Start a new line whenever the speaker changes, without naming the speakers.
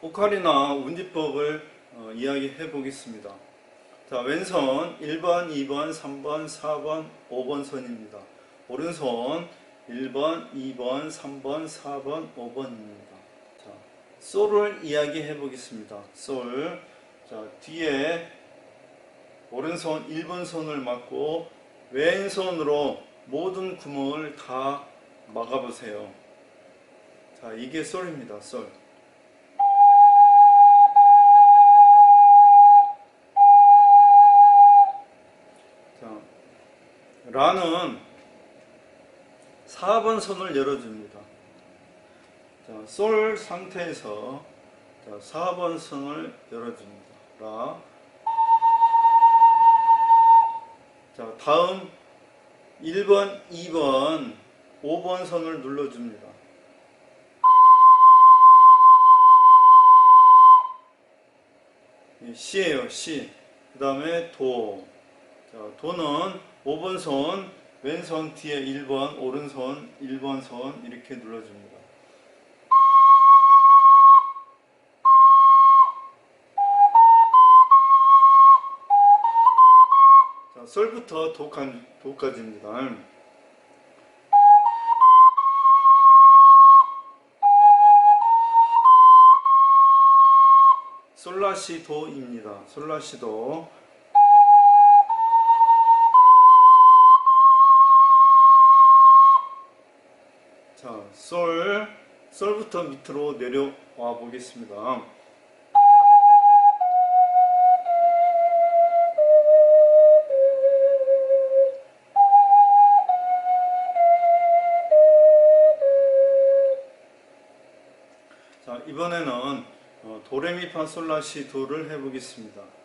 오카리나 운지법을 어, 이야기해 보겠습니다. 자, 왼손 1번, 2번, 3번, 4번, 5번 선입니다. 오른손 1번, 2번, 3번, 4번, 5번입니다. 자, 솔을 이야기해 보겠습니다. 솔. 자, 뒤에 오른손 1번 손을 맞고 왼손으로 모든 구멍을 다 막아 보세요. 자, 이게 솔입니다. 솔. 라는 4번 손을 열어줍니다. 자, 솔 상태에서 자, 4번 손을 열어줍니다. 라. 자, 다음 1번, 2번, 5번 선을 눌러줍니다. 예, C예요, C. 그 다음에 도. 자, 도는 5번 손, 왼손 뒤에 1번, 오른손 1번 손 이렇게 눌러줍니다. 자, 솔부터 도까지, 도까지입니다. 솔라시도입니다. 솔라시도. 자, 솔, 솔부터 밑으로 내려와 보겠습니다. 자, 이번에는 어, 도레미파솔라시도를 해보겠습니다.